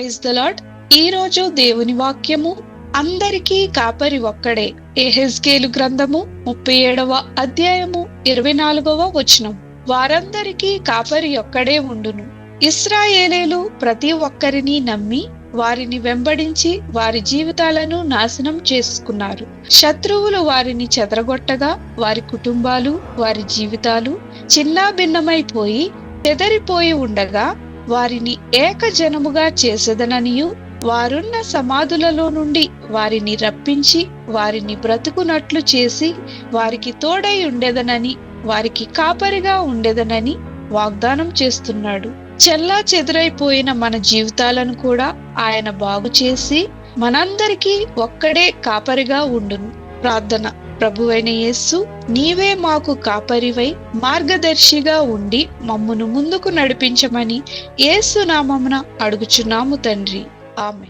Praise the lord ఈ రోజు దేవుని వాక్యము అందరికీ కాపరి ఒక్కడే. ఎహెజ్కేలు గ్రంథము ముప్పై ఏడవ అధ్యాయము ఇరవై నాలుగవ వచనం. వారందరికీ కాపరి ఒక్కడే ఉండును. ఇస్రాయేలీలు ప్రతి ఒక్కరిని నమ్మి వారిని వెంబడించి వారి జీవితాలను నాశనం చేసుకున్నారు. శత్రువులు వారిని చెదరగొట్టగా వారి కుటుంబాలు వారి జీవితాలు చిన్నా భిన్నమైపోయి చెదరిపోయి ఉండగా వారిని ఏకజనముగా చేసేదననియు వారున్న సమాధులలో నుండి వారిని రప్పించి వారిని బ్రతుకునట్లు చేసి వారికి తోడై ఉండేదనని వారికి కాపరిగా ఉండేదనని వాగ్దానం చేస్తున్నాడు. చెల్లా చెదురైపోయిన మన జీవితాలను కూడా ఆయన బాగు చేసి మనందరికీ ఒక్కడే కాపరిగా ఉండును. ప్రార్థన. ప్రభువైన యేస్సు నీవే మాకు కాపరివై మార్గదర్శిగా ఉండి మమ్మును ముందుకు నడిపించమని యేసు నామమున అడుగుచున్నాము తండ్రి. ఆమె